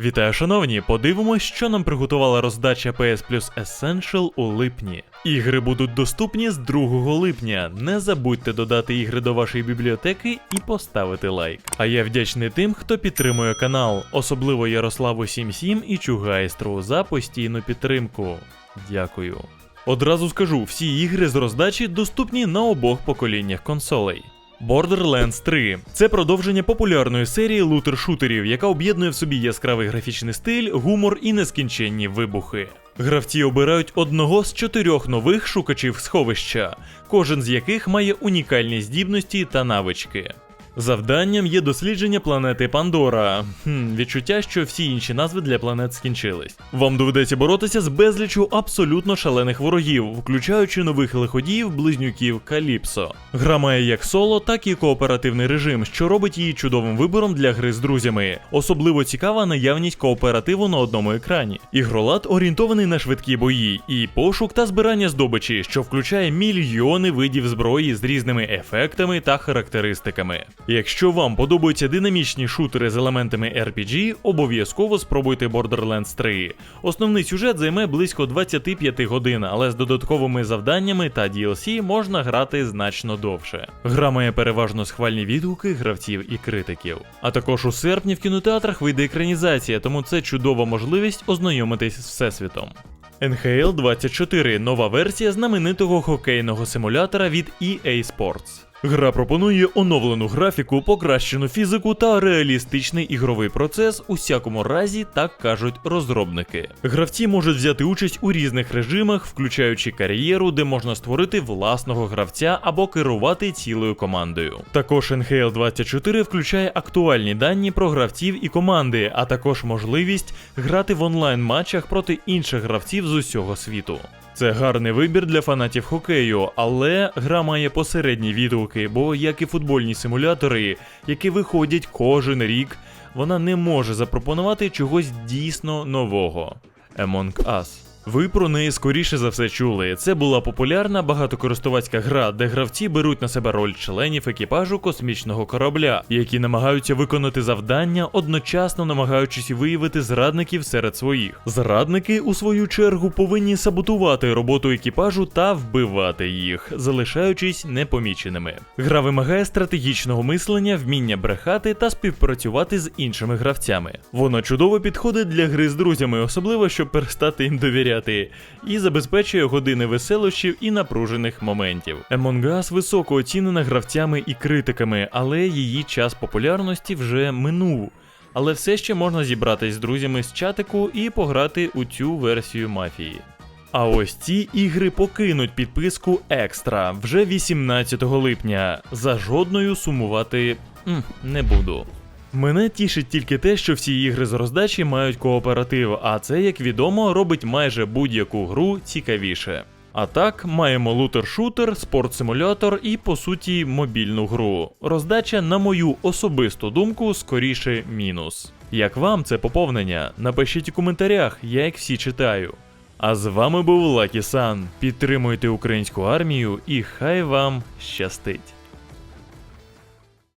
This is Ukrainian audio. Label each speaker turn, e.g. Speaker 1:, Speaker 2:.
Speaker 1: Вітаю, шановні! Подивимось, що нам приготувала роздача PS Plus Essential у липні. Ігри будуть доступні з 2 липня. Не забудьте додати ігри до вашої бібліотеки і поставити лайк. А я вдячний тим, хто підтримує канал, особливо Ярославу 77 і Чугайстру за постійну підтримку. Дякую. Одразу скажу, всі ігри з роздачі доступні на обох поколіннях консолей. Borderlands 3 це продовження популярної серії лутер-шутерів, яка об'єднує в собі яскравий графічний стиль, гумор і нескінченні вибухи. Гравці обирають одного з чотирьох нових шукачів сховища, кожен з яких має унікальні здібності та навички. Завданням є дослідження планети Пандора. Хм, відчуття, що всі інші назви для планет скінчились. Вам доведеться боротися з безлічу абсолютно шалених ворогів, включаючи нових лиходіїв, близнюків Каліпсо. Гра має як соло, так і кооперативний режим, що робить її чудовим вибором для гри з друзями. Особливо цікава наявність кооперативу на одному екрані. Ігролад орієнтований на швидкі бої і пошук та збирання здобичі, що включає мільйони видів зброї з різними ефектами та характеристиками. Якщо вам подобаються динамічні шутери з елементами RPG, обов'язково спробуйте Borderlands 3. Основний сюжет займе близько 25 годин, але з додатковими завданнями та DLC можна грати значно довше. Гра має переважно схвальні відгуки гравців і критиків. А також у серпні в кінотеатрах вийде екранізація, тому це чудова можливість ознайомитись з всесвітом. NHL 24 нова версія знаменитого хокейного симулятора від EA Sports. Гра пропонує оновлену графіку, покращену фізику та реалістичний ігровий процес у всякому разі, так кажуть розробники. Гравці можуть взяти участь у різних режимах, включаючи кар'єру, де можна створити власного гравця або керувати цілою командою. Також NHL 24 включає актуальні дані про гравців і команди, а також можливість грати в онлайн матчах проти інших гравців з усього світу. Це гарний вибір для фанатів хокею, але гра має посередні відгуки, бо як і футбольні симулятори, які виходять кожен рік, вона не може запропонувати чогось дійсно нового. Among Us. Ви про неї скоріше за все чули. Це була популярна багатокористувацька гра, де гравці беруть на себе роль членів екіпажу космічного корабля, які намагаються виконати завдання, одночасно намагаючись виявити зрадників серед своїх. Зрадники, у свою чергу, повинні саботувати роботу екіпажу та вбивати їх, залишаючись непоміченими. Гра вимагає стратегічного мислення, вміння брехати та співпрацювати з іншими гравцями. Вона чудово підходить для гри з друзями, особливо щоб перестати їм довіряти, і забезпечує години веселощів і напружених моментів. Among Us високо оцінена гравцями і критиками, але її час популярності вже минув. Але все ще можна зібратись з друзями з чатику і пограти у цю версію мафії. А ось ці ігри покинуть підписку екстра вже 18 липня. За жодною сумувати не буду. Мене тішить тільки те, що всі ігри з роздачі мають кооператив, а це, як відомо, робить майже будь-яку гру цікавіше. А так, маємо лутер-шутер, спорт-симулятор і, по суті, мобільну гру. Роздача, на мою особисту думку, скоріше мінус. Як вам це поповнення? Напишіть у коментарях, я як всі читаю. А з вами був Лакі Сан. Підтримуйте українську армію і хай вам щастить!